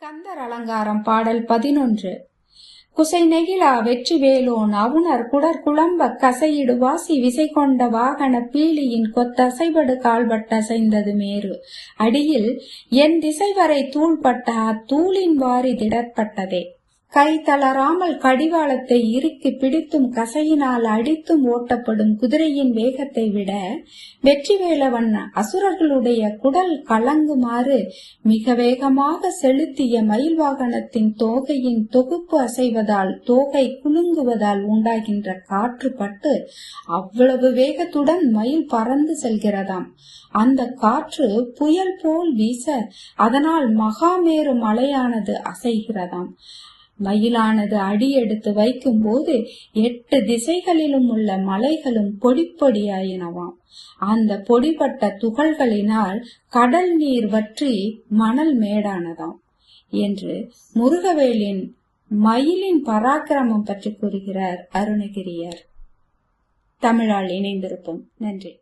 கந்தர் அலங்காரம் பாடல் பதினொன்று. குசை நெகிழா வெற்றி வேலோன் அவுணர் குடர் குழம்ப கசையிடு வாசி விசை கொண்ட வாகன பீலியின் கொத்தசைபடு கால்பட்டசைந்தது மேரு. அடியில் என் திசை வரை தூள்பட்ட அத்தூளின் வாரி திடற்பட்டதே. கை தளராமல் கடிவாளத்தை இறுக்கி பிடித்தும் கசையினால் அடித்தும் ஓட்டப்படும் குதிரையின் வேகத்தை விட வெற்றிவேலவன் அசுரர்களுடைய குடல் கலங்குமாறு மிக வேகமாக செலுத்திய மயில் வாகனத்தின் தோகையின் தொகுப்பு அசைவதால் தோகை குலுங்குவதால் உண்டாகின்ற காற்று பட்டு அவ்வளவு வேகத்துடன் மயில் பறந்து செல்கிறதாம். அந்த காற்று புயல் போல் வீச அதனால் மகாமேரு மலையானது அசைகிறதாம். மயிலானது அடி எடுத்து வைக்கும்போது எட்டு திசைகளிலும் உள்ள மலைகளும் பொடிப்பொடியாயினவாம் அந்த பொடிப்பட்ட துகள்களினால் கடல் நீர் வற்றி மணல் மேடானதாம் என்று முருகவேலின் மயிலின் பராக்கிரமம் பற்றி கூறுகிறார் அருணகிரியார். தமிழால் இணைந்திருப்போம். நன்றி.